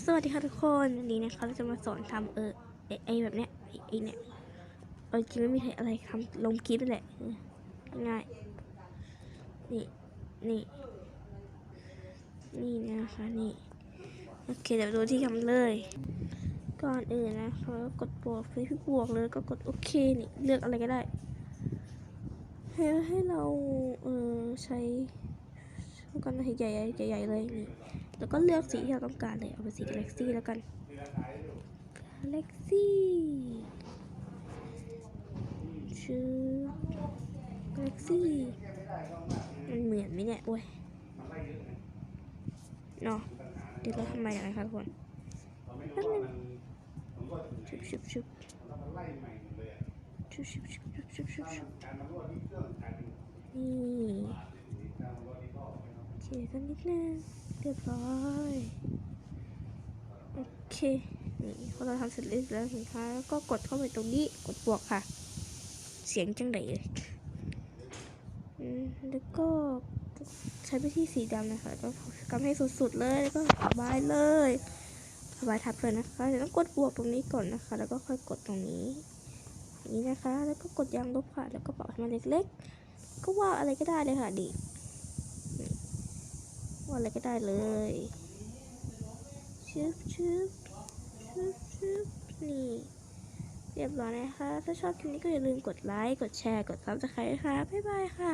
สวัสดีค่ะทุกคนวันนี้นะคะเราจะมาสอนทำเออไอไอแบบเนี้ยไอไอเนี่ยเอาจริงไม่มีอะไรทำลงคลิปแหละง่ายนี่นี่นี่นะคะนี่โอเคเดี๋ยวดูที่ทำเลย ก่อนอื่นนะคะกดบวกเฟซบวกเลยก็กดโอเคนี่เลือกอะไรก็ได้ให้ให้เราเออใช้ช่องกันใหญ่ๆใหญ่เลยนี่ แล้วก็เลือกสีที่เราต้องการเลยเอาเป็นสี Galaxy แล้วกัน Galaxy ชื่อ Galaxy มันเหมือนไหมเนี่ยโอ้ยเนาะเดี๋ยวเราทำไมกันนะคะทุกคนชุบชุบชุบชุบชุบชุบชุบชุบชุบชุบนี่ โอเคกันนิดนึงเรียบร้อยโอเคนี่พอเราทำเสร็จเรียบร้อยนะคะแล้วก็กดเข้าไปตรงนี้กดบวกค่ะ เสียงจังไหนเลยอืมแล้วก็ใช้ไปที่สีดำนะคะก็กำให้สุดๆเลยแล้วก็ระบายเลยระบายทับเลยนะคะเดี๋ยวต้องกดบวกตรงนี้ก่อนนะคะ แล้วก็ค่อยกดตรงนี้นี้นะคะ แล้วก็กดยางลบค่ะ แล้วก็ปรับให้มันเล็กๆ ก็ว่าอะไรก็ได้เลยค่ะดิ ว่าอะไรก็ได้เลยชึบชึบชึบชึบนี่เรียบร้อยนะคะ ถ้าชอบคลิปนี้ก็อย่าลืมกดไลค์ กดแชร์ กดซับสไครต์ค่ะ บ๊ายบายค่ะ